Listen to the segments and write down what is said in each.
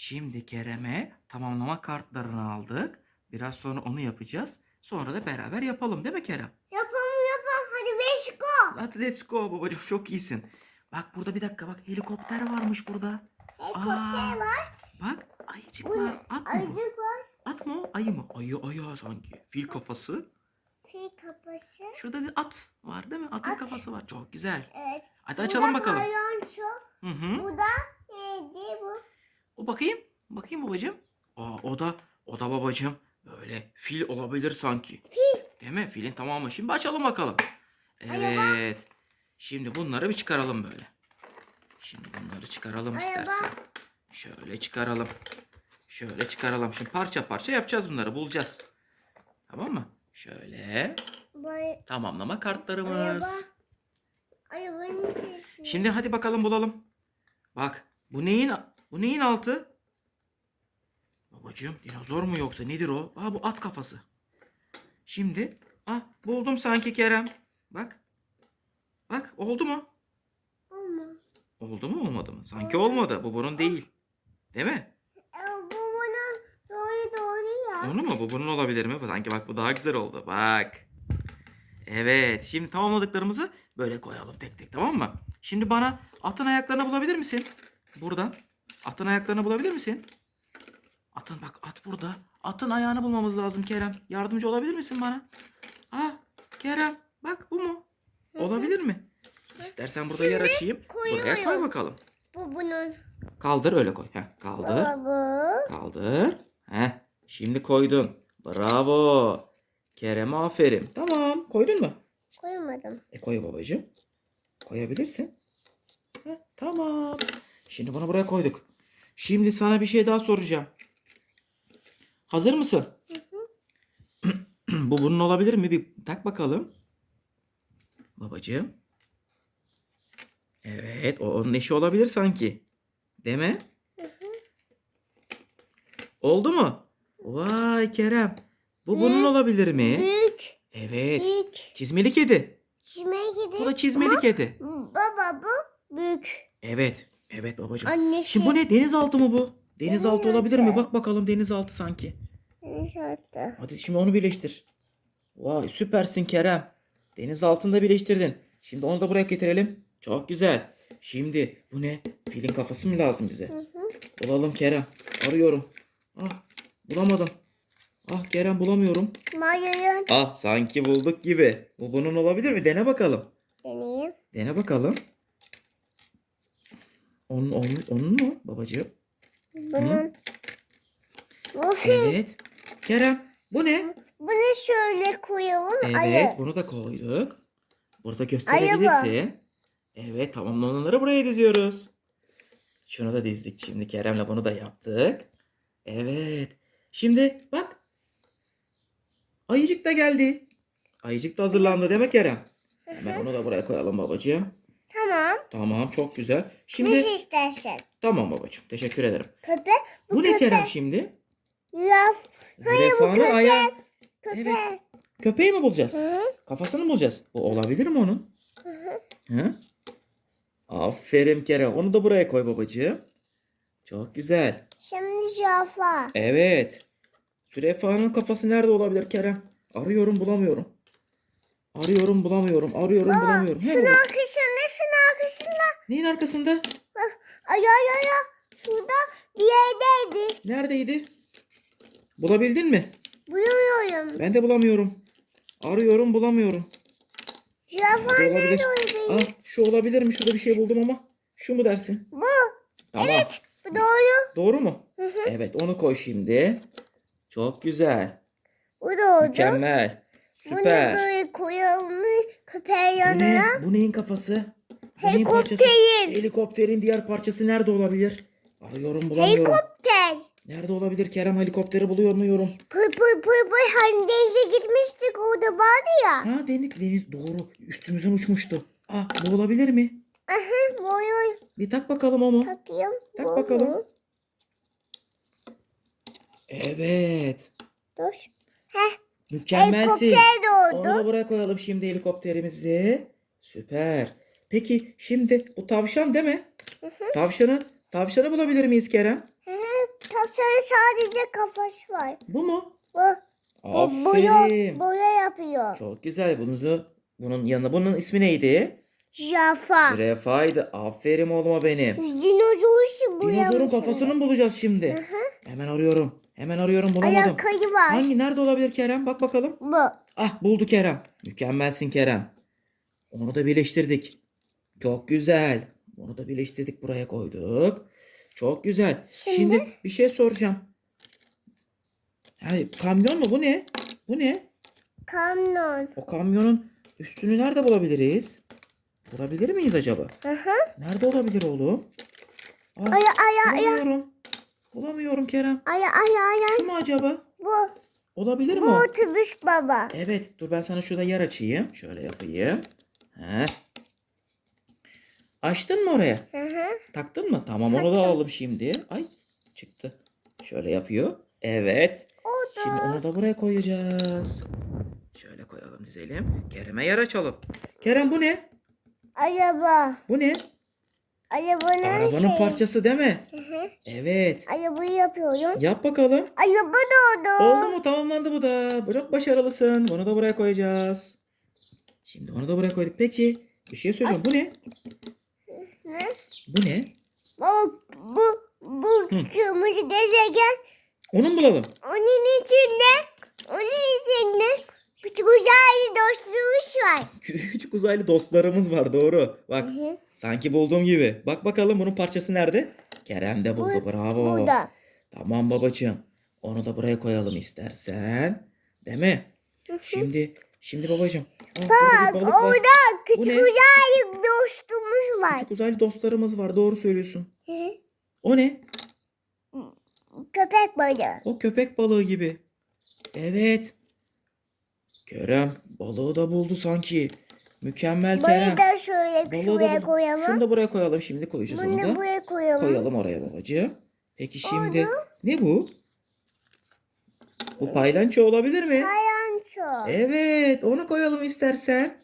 Şimdi Kerem'e tamamlama kartlarını aldık. Biraz sonra onu yapacağız. Sonra da beraber yapalım değil mi Kerem? Yapalım yapalım. Hadi beş go. Hadi let's go babacığım çok iyisin. Bak burada bir dakika bak helikopter varmış burada. Helikopter var. Bak ayıcık Bu var. At mı? Ayıcık var. At mı o? Ayı mı? Ayı ayağı sanki. Fil kafası. Fil kafası. Şurada bir at var değil mi? Atın At. kafası var. Çok güzel. Evet. Hadi açalım Bu da bakalım. Palyaço. Hı hı. Bu da neydi bu? O bakayım. Bakayım babacığım. Aa, o da o da babacığım böyle fil olabilir sanki. Fil. Değil mi? Filin tamamı. Şimdi açalım bakalım. Araba. Evet. Şimdi bunları bir çıkaralım böyle. Şimdi bunları çıkaralım Araba. istersen. Şöyle çıkaralım. Şöyle çıkaralım. Şimdi parça parça yapacağız bunları. Bulacağız. Tamam mı? Şöyle. Bay, Tamamlama kartlarımız. araba. Sesi. Şimdi hadi bakalım bulalım. Bak bu neyin bu neyin altı? Babacığım dinozor mu yoksa nedir o? Aa bu at kafası. Şimdi ah buldum sanki Kerem. Bak. Bak oldu mu? Ama. Oldu mu olmadı mı? Sanki olmadı. Bu bunun değil. Değil mi? E, bu bana doğru doğru ya. Onu mu? Bu bunun olabilir mi? Sanki bak bu daha güzel oldu. Bak. Evet. Şimdi tamamladıklarımızı böyle koyalım tek tek tamam mı? Şimdi bana atın ayaklarını bulabilir misin? Buradan. Atın ayaklarını bulabilir misin? Atın bak at burada. Atın ayağını bulmamız lazım Kerem. Yardımcı olabilir misin bana? Ah Kerem bak bu mu? Hı hı. Olabilir mi? İstersen burada yer Şimdi açayım. Buraya koy koyuyorum. bakalım. Bu bunun. Kaldır öyle koy. Heh, kaldır. Baba bu. Kaldır. Heh, şimdi koydun. Bravo. Kerem'e aferin. Tamam. Koydun mu? Koymadım. E koy babacığım. Koyabilirsin. Heh, tamam. Şimdi bunu buraya koyduk. Şimdi sana bir şey daha soracağım. Hazır mısın? Hı hı. Bu bunun olabilir mi? Bir tak bakalım. Babacığım. Evet, o onun eşi olabilir sanki. Hı hı. Oldu mu? Vay Kerem. Bu Hı. bunun olabilir mi? Büyük. Evet. Büyük. Çizmeli kedi. Kime Bu da çizmeli kedi. Baba bu büyük. Evet. Evet babacığım. Annesi. Şimdi bu ne? Denizaltı mı bu? Denizaltı olabilir mi? Denizaltı. Bak bakalım denizaltı sanki. Denizaltı. Hadi şimdi onu birleştir. Vay süpersin Kerem. Denizaltını da birleştirdin. Şimdi onu da buraya getirelim. Çok güzel. Şimdi bu ne? Filin kafası mı lazım bize? Hı hı. Bulalım Kerem. Arıyorum. Ah bulamadım. Ah Kerem bulamıyorum. Mayayın. Ah sanki bulduk gibi. Bu bunun olabilir mi? Dene bakalım. Deneyim. Dene bakalım. Onun, onun, onun mu babacığım? Bunun. Bu. Evet. Kerem bu ne? Bunu şöyle koyalım. Evet Ayı. bunu da koyduk. Burada gösterebilirsin. Evet tamamlananları buraya diziyoruz. Şunu da dizdik şimdi Kerem'le bunu da yaptık. Evet. Şimdi bak. Ayıcık da geldi. Ayıcık da hazırlandı değil mi Kerem? Hemen onu da buraya koyalım babacığım. Tamam. Tamam çok güzel. Şimdi Nasıl istersen. tamam babacığım teşekkür ederim. Köpek. Bu, Bu ne köpek. Kerem şimdi? Laf. Hayır, bu köpek. ayağı. Köpek. Evet. Köpeği mi bulacağız? Hı hı. Kafasını mı bulacağız? Bu olabilir mi onun? Hı hı. Hı? Aferin Kerem. Onu da buraya koy babacığım. Çok güzel. Şimdi zürafa. Evet. Zürafa'nın kafası nerede olabilir Kerem? Arıyorum bulamıyorum. Arıyorum bulamıyorum. Arıyorum Baba, bulamıyorum. Şunun arkasında, şunun arkasında. Neyin arkasında? Ay ay ay ay. Şurada bir yerdeydi. Neredeydi? Bulabildin mi? Bulamıyorum. Ben de bulamıyorum. Arıyorum bulamıyorum. Zürafa Nerede olabilir? nerede olabilir? Ah şu olabilir mi? Şurada bir şey buldum ama. Şu mu dersin? Bu. Tamam. Bu doğru. Doğru mu? Hı hı. Evet onu koy şimdi. Çok güzel. Bu doğru. Mükemmel. Bunu Süper. böyle koyalım köpeğin Bu ne? yanına. Bu neyin kafası? Bu neyin parçası? Helikopterin. Helikopterin diğer parçası nerede olabilir? Arıyorum bulamıyorum. Helikopter. Nerede olabilir Kerem? Helikopteri bulamıyorum. Pır pır pır pır. Hani denize gitmiştik orada vardı ya. Ha deniz, deniz doğru. Üstümüzden uçmuştu. Ah bu olabilir mi? Hı, Boyun Bir tak bakalım o mu? takayım. Tak Bu bakalım. Evet. Dur. Heh. Mükemmelsin. Helikopter Onu da buraya koyalım şimdi helikopterimizi. Süper. Peki şimdi bu tavşan değil mi? Hı hı. Tavşanı, tavşanı bulabilir miyiz Kerem? Hı hı. tavşanın sadece kafası var. Bu mu? Bu, bu boya, Aferin. boya yapıyor. Çok güzel. Bunu, bunun yanına bunun ismi neydi? Zürafa. Zürafaydı. Aferin oğluma benim. Dinozor boyamış. Dinozorun kafasını mı bulacağız şimdi? Hı hı. Hemen arıyorum. Hemen arıyorum bulamadım. Ayakkabı var. Hangi nerede olabilir Kerem? Bak bakalım. Bu. Ah buldu Kerem. Mükemmelsin Kerem. Onu da birleştirdik. Çok güzel. Onu da birleştirdik buraya koyduk. Çok güzel. Şimdi, Şimdi? bir şey soracağım. Yani kamyon mu bu ne? Bu ne? Kamyon. O kamyonun üstünü nerede bulabiliriz? Bulabilir miyiz acaba? Hı hı. Nerede olabilir oğlum? Aa, Aya aya aya. bulamıyorum. Bulamıyorum Kerem. Aya aya aya. Şu mu acaba? Bu. Olabilir mi Bu o? otobüs baba. Evet. Dur ben sana şurada yer açayım. Şöyle yapayım. Heh. Açtın mı oraya? Hı hı. Taktın mı? Tamam onu da Taktım. alalım şimdi. Ay çıktı. Şöyle yapıyor. Evet. Şimdi Oldu. onu da buraya koyacağız. Şöyle koyalım dizelim. Kerem'e yer açalım. Kerem bu ne? Araba. Bu ne? Arabanın Arabanın şey. parçası değil mi? Hı hı. Evet. Arabayı yapıyorum. Yap bakalım. Araba doğdu. Oldu mu? Tamamlandı bu da. Bu Çok başarılısın. Bunu da buraya koyacağız. Şimdi onu da buraya koyduk. Peki bir şey söyleyeceğim. Bu ne? Ne? Bu ne? Bu bu Hı. kırmızı gezegen Onu mu bulalım? onun içinde onun içinde küçük uzaylı dostluğumuz var. Küçük uzaylı dostlarımız var doğru. Bak Hı hı. Sanki bulduğum gibi. Bak bakalım bunun parçası nerede? Kerem de buldu. Bu- Bravo. Burada. Tamam babacığım. Onu da buraya koyalım istersen. Değil mi? Şimdi şimdi babacığım. Aa, burada Bak bir balık var. orada küçük ne? uzaylı dostluğumuz var. Küçük uzaylı dostlarımız var. Doğru söylüyorsun. Hı. O ne? Köpek balığı. O köpek balığı gibi. Evet. Kerem balığı da buldu sanki. Mükemmel Kerem. Balığı da şöyle da şuraya buldu. koyalım. Şunu da buraya koyalım. Şimdi koyacağız onu Bunu da. da buraya koyalım. Koyalım oraya babacığım. Peki şimdi ne bu? Bu paylanço olabilir mi? Kayanço. Evet, onu koyalım istersen.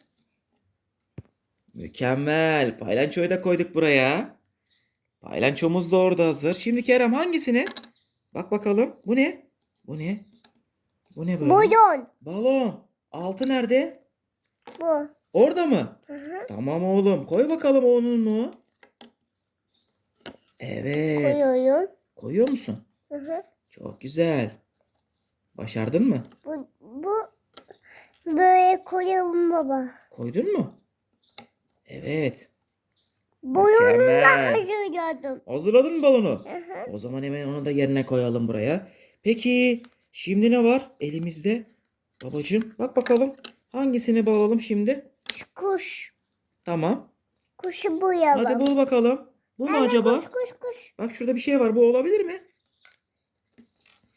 Mükemmel. Paylançoyu da koyduk buraya. Paylançomuz da orada hazır. Şimdi Kerem hangisini? Bak bakalım. Bu ne? Bu ne? Bu ne böyle? Balon. Balon. Altı nerede? Bu. Orada mı? Hı hı. Tamam oğlum. Koy bakalım onu. Evet. Koyuyorum. Koyuyor musun? Hı hı. Çok güzel. Başardın mı? Bu, bu böyle koyalım baba. Koydun mu? Evet. Boyunu da hazırladım. Hazırladın mı balonu? Hı hı. O zaman hemen onu da yerine koyalım buraya. Peki şimdi ne var elimizde? Babacığım bak bakalım. Hangisini bağlayalım şimdi? Kuş. Tamam. Kuşu boyayalım. Hadi bul bakalım. Bu mu Anne, acaba? Kuş kuş kuş. Bak şurada bir şey var. Bu olabilir mi?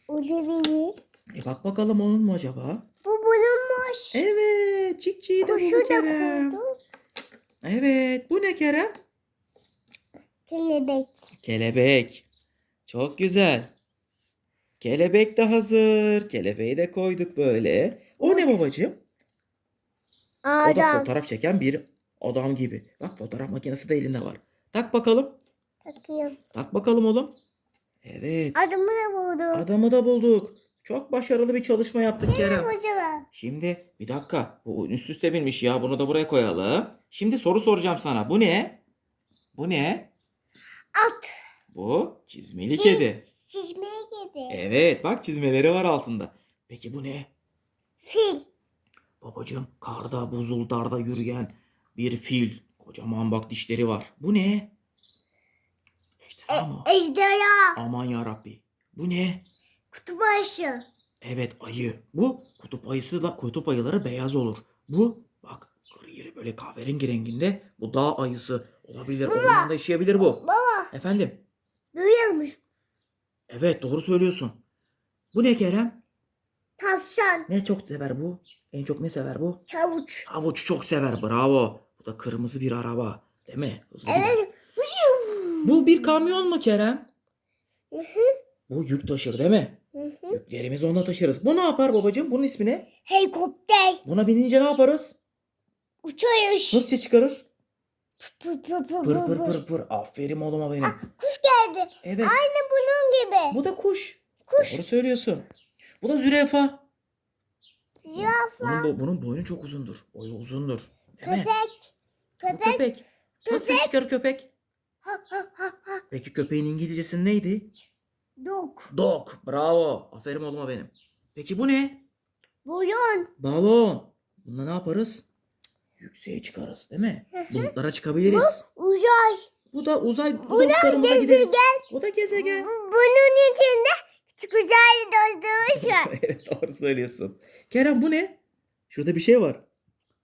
Olabilir. E bak bakalım onun mu acaba? Bu bulunmuş. Evet. Cikciyi de Kuşu buldu da Kerem. Evet. Bu ne Kerem? Kelebek. Kelebek. Çok güzel. Kelebek de hazır. Kelebeği de koyduk böyle. O ne babacığım? O da Adam. fotoğraf çeken bir adam gibi. Bak fotoğraf makinesi de elinde var. Tak bakalım. Takıyorum. Tak bakalım oğlum. Evet. Adımı da buldum. Adamı da bulduk. Çok başarılı bir çalışma yaptık Kerem. Şimdi bir dakika. Bu üst üste binmiş ya. Bunu da buraya koyalım. Şimdi soru soracağım sana. Bu ne? Bu ne? At. Bu çizmeli Çiz- kedi. Çizmeye girdi. Evet bak çizmeleri var altında. Peki bu ne? Fil. Babacığım karda buzuldarda yürüyen bir fil. Kocaman bak dişleri var. Bu ne? Ejderha mı? E, ejderha. Aman ya Rabbi. Bu ne? Kutup ayısı. Evet ayı. Bu kutup ayısı da kutup ayıları beyaz olur. Bu bak gri böyle kahverengi renginde. Bu dağ ayısı olabilir. Baba. Ormanda yaşayabilir bu. Baba. Efendim? Büyüyormuş. Evet doğru söylüyorsun. Bu ne Kerem? Tavşan. Ne çok sever bu? En çok ne sever bu? Çavuç. Havuç çok sever. Bravo. Bu da kırmızı bir araba. Değil mi? Hızlı. Evet. Bu bir kamyon mu Kerem? Hı hı. Bu yük taşır değil mi? Hı hı. Yüklerimizi onunla taşırız. Bu ne yapar babacığım? Bunun ismi ne? Helikopter. Buna binince ne yaparız? Uçuyoruz. Nasıl ses çıkarır? Pır pır pır Pır pır pır pır. Aferin oğluma benim. Kuş geldi. Evet. Aynı bunun gibi. Bu da kuş. Kuş. Doğru söylüyorsun. Bu da zürafa. Zürafa. Bunun, bo- bunun boynu çok uzundur. Boyu uzundur. Değil mi? Köpek. Bu Köpek. köpek. Nasıl ses çıkarır köpek? Ha ha ha ha. Peki köpeğin İngilizcesi neydi? Dog. Dog. Bravo. Aferin oğluma benim. Peki bu ne? Boyun. Balon. Bununla ne yaparız? Yükseğe çıkarız değil mi? Bulutlara çıkabiliriz. Uzay. Bu da uzay Bu da bulutlarımıza gideriz. gezegen. Bu da gezegen. Bu, bunun içinde küçük uzaylı dostumuz var. evet doğru söylüyorsun. Kerem bu ne? Şurada bir şey var.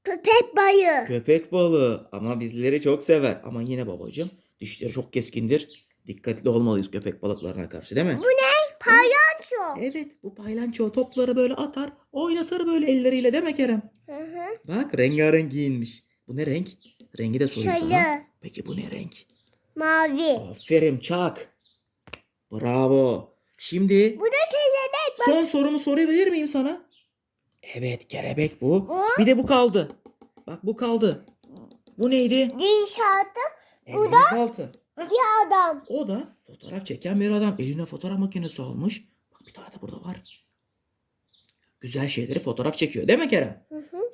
Köpek balığı. Köpek balığı ama bizleri çok sever. Ama yine babacığım dişleri çok keskindir. Dikkatli olmalıyız köpek balıklarına karşı değil mi? Bu ne? Palyaço. Evet bu paylanço topları böyle atar oynatır böyle elleriyle değil mi Kerem? Hı hı. Bak rengarenk giyinmiş. Bu ne renk? Rengi de sorayım sana. Şöyle. Peki bu ne renk? Mavi. Aferin çak. Bravo. Şimdi Bu da kelebek. son sorumu sorabilir miyim sana? Evet kelebek bu. Bu Bir de bu kaldı. Bak bu kaldı. Bu neydi? inşaatı Bu da-. Hah, bir adam. O da fotoğraf çeken bir adam. Eline fotoğraf makinesi almış. Bak bir tane de burada var. Güzel şeyleri fotoğraf çekiyor değil mi Kerem? Hı hı.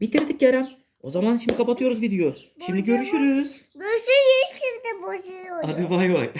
Bitirdik Kerem. O zaman şimdi kapatıyoruz videoyu. Şimdi görüşürüz. Görüşürüz şimdi bozuyoruz. Hadi bay bay.